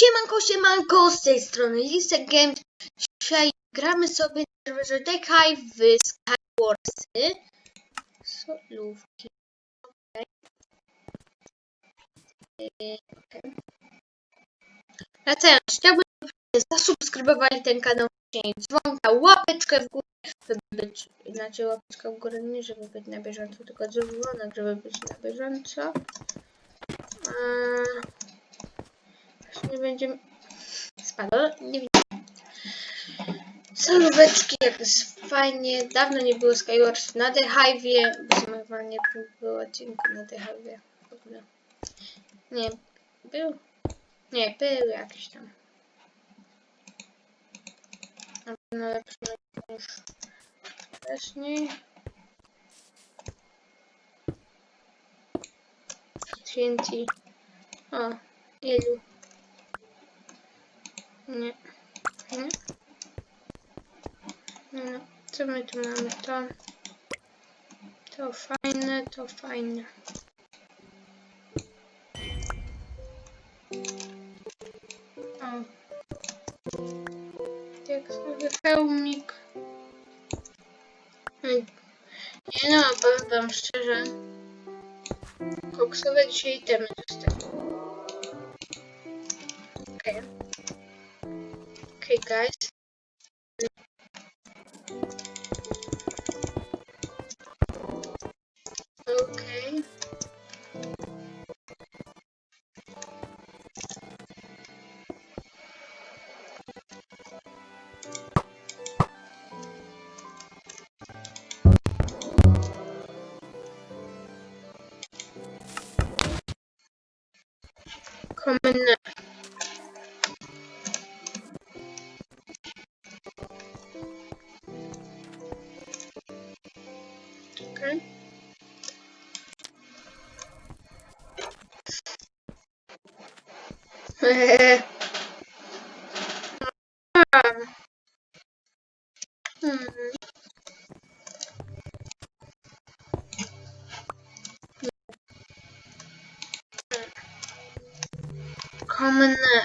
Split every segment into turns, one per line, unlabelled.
Siemanko, siemanko, z tej strony Lisek Games. Dzisiaj gramy sobie na serwerze Dekaj w Skywarsy. Solówki. Okej. Yy, okej. Wracając, chciałbym, żebyście zasubskrybowali ten kanał, dzwonka, łapeczkę w górę, żeby być, znaczy łapeczkę w górę nie żeby być na bieżąco, tylko dzwonek, żeby być na bieżąco. Eee, nie będzie spadło, nie widzę. Solóweczki, jak jest fajnie. Dawno nie było Skywars na The Hive'ie, bo w sumie nie było odcinku na The Hive'ie. Nie, był? Nie, był jakiś tam. Na pewno lepszy niż wcześniej. TNT. O, ilu? Nie. Nie. No, co my tu mamy? To. To fajne, to fajne. O. Jak sobie hełmik. Nie no, powiem wam szczerze. Koksowe dzisiaj itemy dostaję. Okej. Okay, guys. Okay. Common мене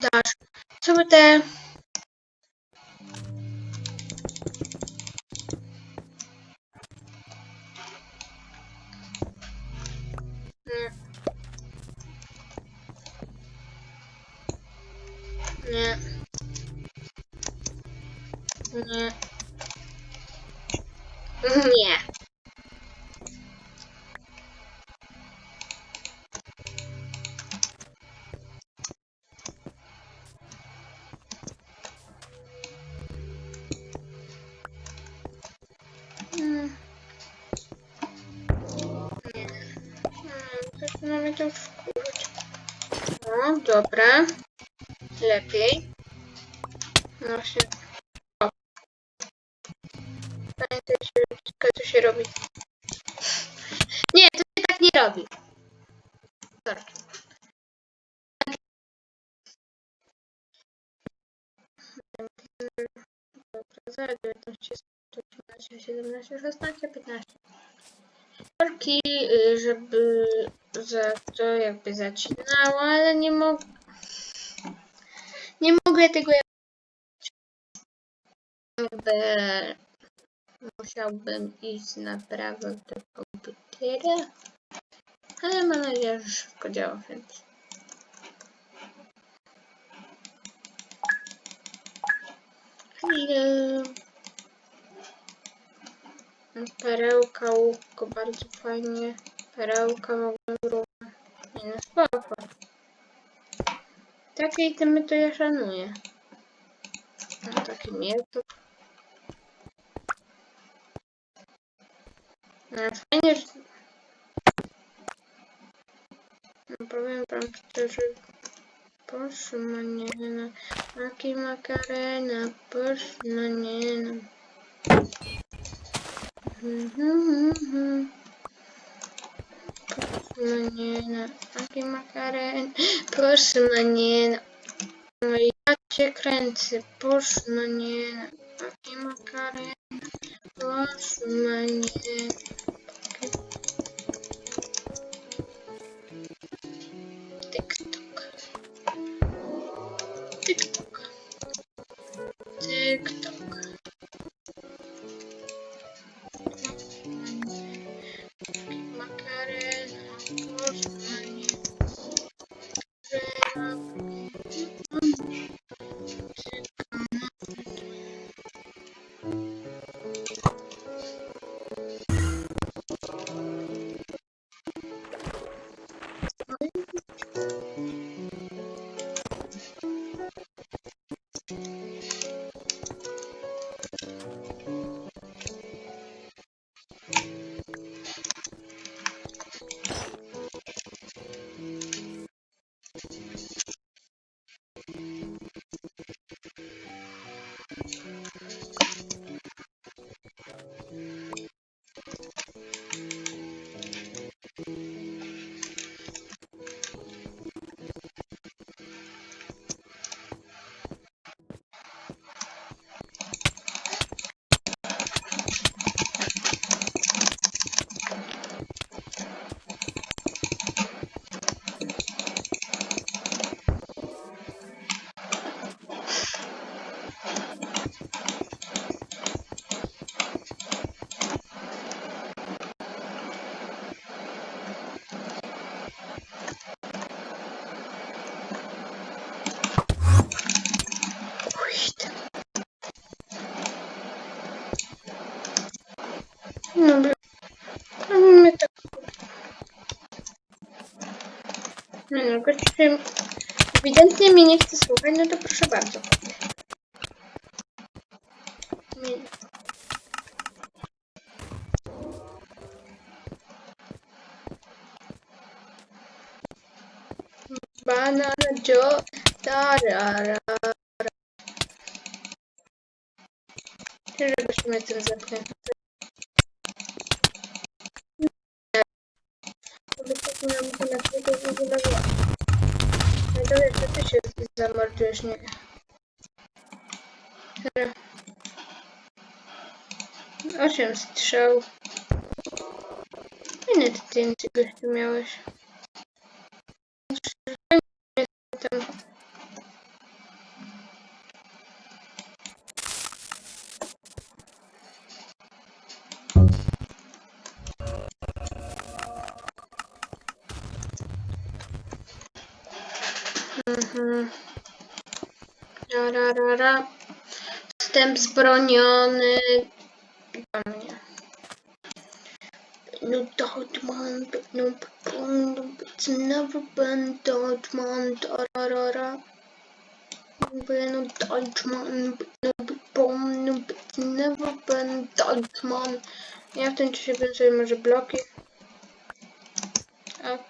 Даш. Це буде To wkurzyć. No, dobra. Lepiej. No właśnie. O. Pamiętajcie, co się robi. Nie, to się tak nie robi. Sorki. Dobra, 19, 18, 17, 16, 15. Sorki, y, żeby za to jakby zacinało, ale nie mogę. Nie mogę tego jakby musiałbym iść na prawo do komputera. Ale mam nadzieję, że szybko działa, więc. Chwilę. Perełka, łóżko, bardzo fajnie. Perełka, równo. Nie no, spoko. Takie itemy to ja szanuję. No, taki miecz. No, fajnie, że... No, powiem wam szczerze, Proszę mnie, no, maki makarena, proszę no. Mnie, no, maki makarena, proszę mnie, no. No ja cię kręcę, proszę mnie, no, maki makarena, proszę mnie. TikTok. No my tak. No, no, gościu, ewidentnie mnie nie chce słuchać, no to proszę bardzo. Nie. Banana Joe, tarara. Żebyś mnie tym zamknięty. Wypomniałam to na chwilę w ogóle No to jest, że ty się zamordujesz, nie? Osiem strzał. Ile ty TNT gościu miałeś? Mhm. Ra, ra, ra, ra. Wstęp zbroniony. Do. No Dotman, no no it's never been Dotman, tararara. No Dutchman, no bom, no it's never been Dutchman. Ja w tym czasie bym sobie może bloki. A.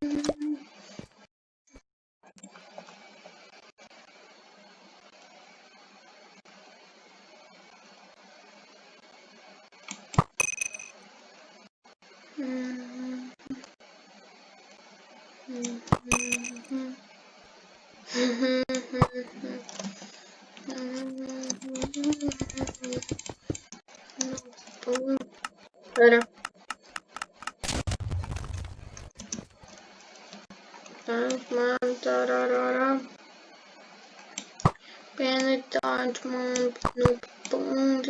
Penny Dutchman, no bond.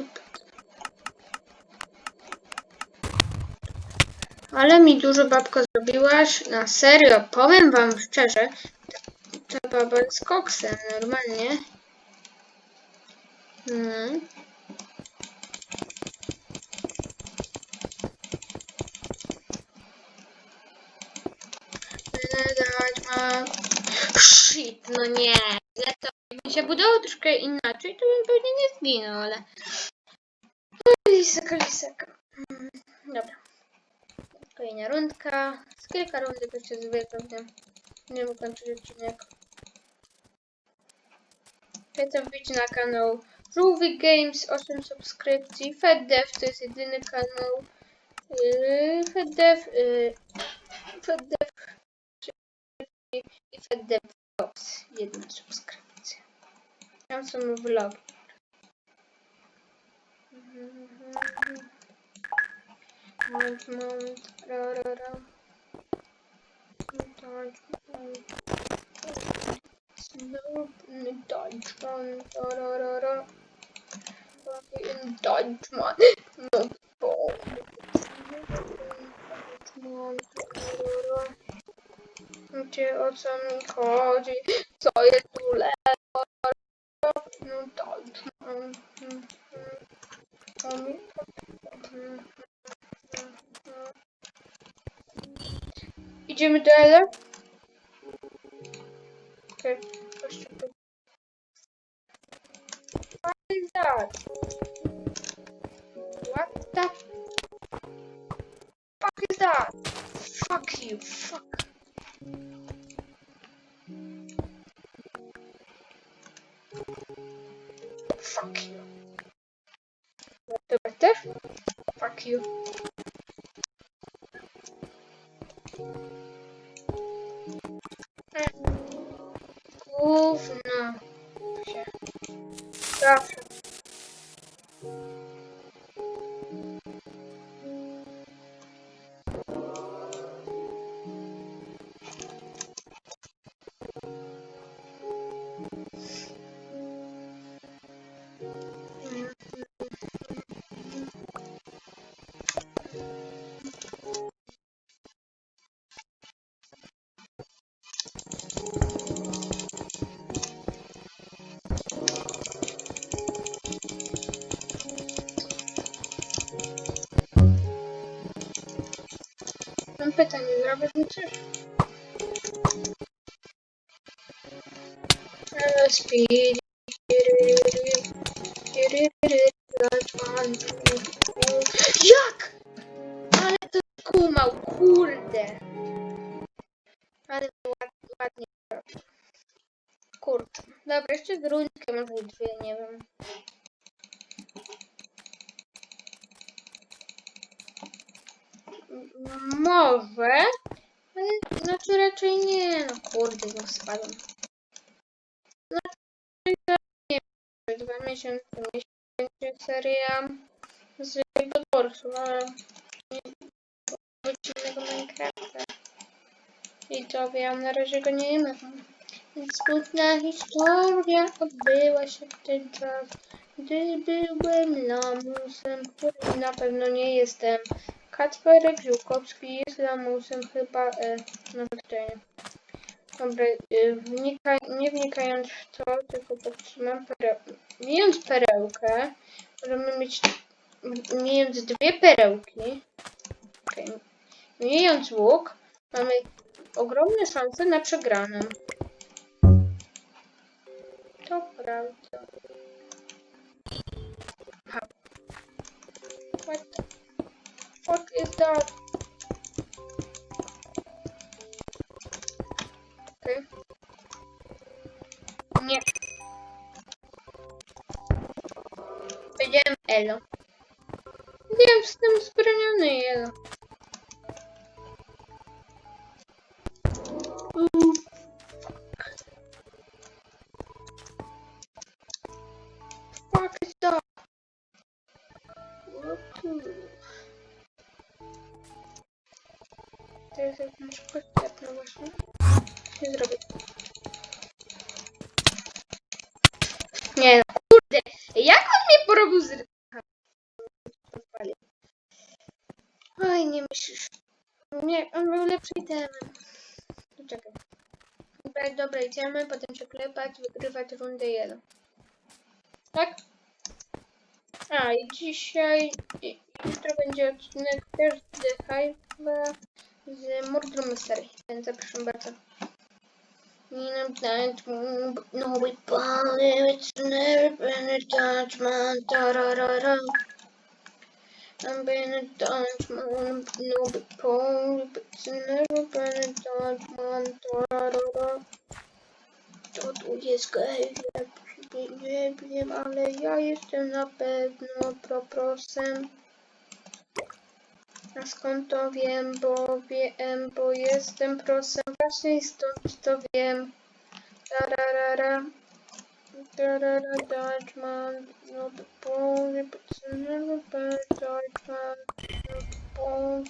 Ale mi dużo babko zrobiłaś. Na serio, powiem wam szczerze. Ta baba jest koksem, normalnie. Mm. Dutchman. Shit, no nie. Się budowało troszkę inaczej, to bym pewnie nie zginął, ale... Lisaka. Mm, Dobra. Kolejna rundka. Z kilka rundek jeszcze zrobię pewnie. Nie wiem, kończyć odcinek. Chcę wbić na kanał Ruby Games, 8 subskrypcji. FedDev to jest jedyny kanał. Yy, FedDev, yy, FedDev i FedDev Vlogs, jedna subskrypcja. Tam są vlogi. Dodgeman, tararara. Dodgeman. Snoop Dodgeman, tararara. Fucking Dodgeman. No, bo. Dodgeman, tararara. Gdzie o co mi chodzi? Co jest Idziemy do Ele? Okej, chodźcie tu. What is that? Mam pytanie, zrobię mi coś? LSP. Jak? Ale to kumał, kurde. Ale to ładnie, robi. Kurczę. Dobra, jeszcze z rundkę, może dwie, nie wiem. Może, ale znaczy raczej nie. No kurde, no spadłem. Znaczy to nie wiem, dwa miesiące, miesiące seria z Bedwarsów, ale nie wróci innego Minecrafta. I to wiem, na razie go nie ma. Więc smutna historia odbyła się w ten czas, gdy byłem lamusem, którym na pewno nie jestem. Kacperek Żółkowski jest lamusem chyba, e, nawet to nie. Dobra, e, wnika, nie wnikając w to, tylko powstrzymam perełkę. Mijając perełkę, możemy mieć, mijając dwie perełki, okay. mijając łuk, mamy ogromne szanse na przegraną. To prawda. Ha. What fuck is that? Okej. Nie. Powiedziałem Elo. Nie jestem zbraniony Elo. Właśnie. Nie zrobię. Nie no, kurde. Jak on mnie porobił z... Oj, nie myślisz. Nie, on był lepszy. No czekaj. Dobra, dobra, idziemy, potem się klepać, wygrywać rundę jeden. Tak? A, i dzisiaj, i, jutro będzie odcinek też z The z Murder Mystery, więc zapraszam bardzo. No believe it's never been a da da da. I'm been a judgment, but no we believe it's never been a da da da. Co tu jest gej? Nie wiem, ale ja jestem na pewno proprosem. A skąd to wiem? Bo wiem, bo jestem prosem. Właśnie i stąd to wiem. Tararara. Tarara, Dutchman. No, the boy, but never been Dutchman. No, the boy.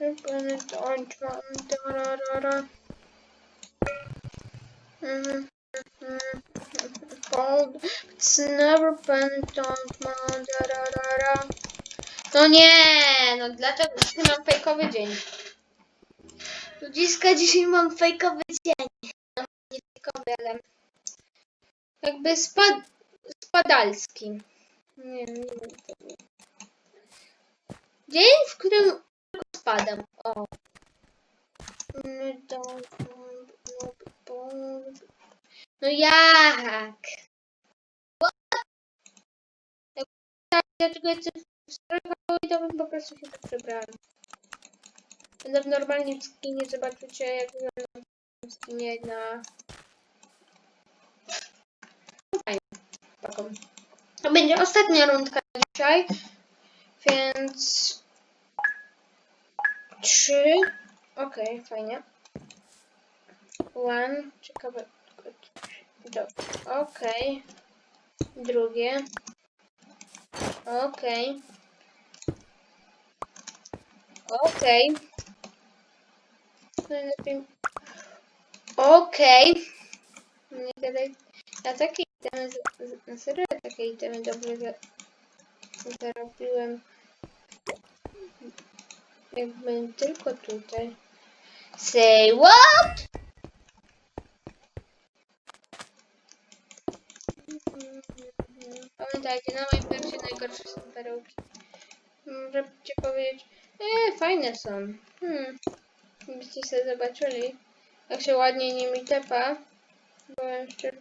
Never Deutschman, tararara. Mhm, mhm. Bold, it's never been Deutschman, tararara. No nie, no dlaczego dzisiaj mam fejkowy dzień? Ludziska, dzisiaj mam fejkowy dzień. No, nie fejkowy, ale jakby spad, spadalski. Nie, nie tego. Dzień, w którym spadam. O. No jak? What? Tak, dlaczego jestem w stroju halloweenowym, po prostu się przebrałem. Będę w normalnym skinie, zobaczycie jak wyglądam w skinie na... To będzie ostatnia rundka dzisiaj, więc... Trzy. Okej, fajnie. One. Ciekawe. Do. Okej. Drugie. Okej. Okej. Najlepiej. Okej. Nie gadaj. Ja takie itemy, z- na serio takie itemy dobrze za, zarobiłem. Jakbym tylko tutaj. Say what? Pamiętajcie, na moim persie najgorsze są perełki. Ci powiedzieć, e, fajne są. Hmm. Byście sobie zobaczyli, jak się ładnie nimi tepa. Bo jeszcze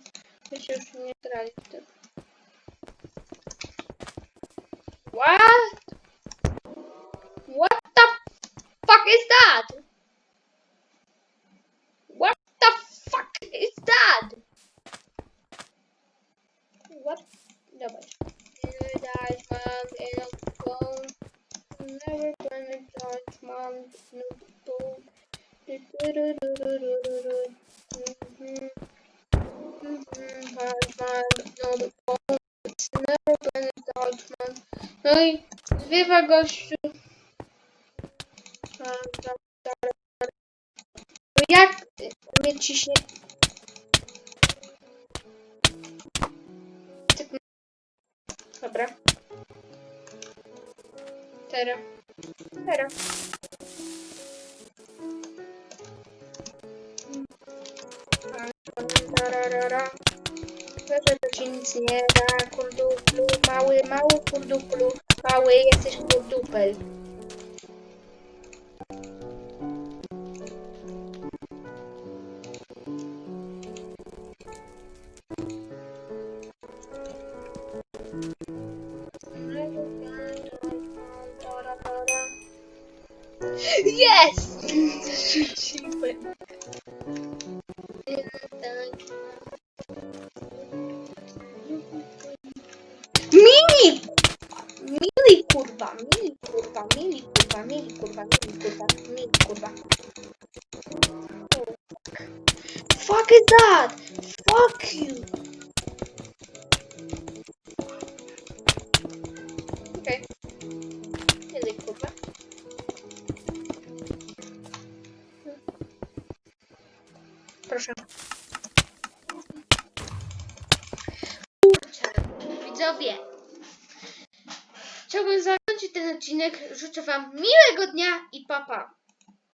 byście już nie grali w? What the fuck is that? What the fuck is that? What? Dobra. Never dies, mom, and I'm gone. Never gonna touch mom, no bone. Do-do-do-do-do-do-do. Mhm. Mhm, touch mom, no bone. It's never gonna touch mom. No i zwiewa gościu. Tararara. Że to ci nic nie da, kurduplu, mały, mały kurduplu, mały, jesteś kurdupel. Kurwa, mili kurwa, mili kurwa, mili kurwa, mili kurwa, mili kurwa. Fuck is that? Fuck you. Ten odcinek. Życzę Wam miłego dnia i papa.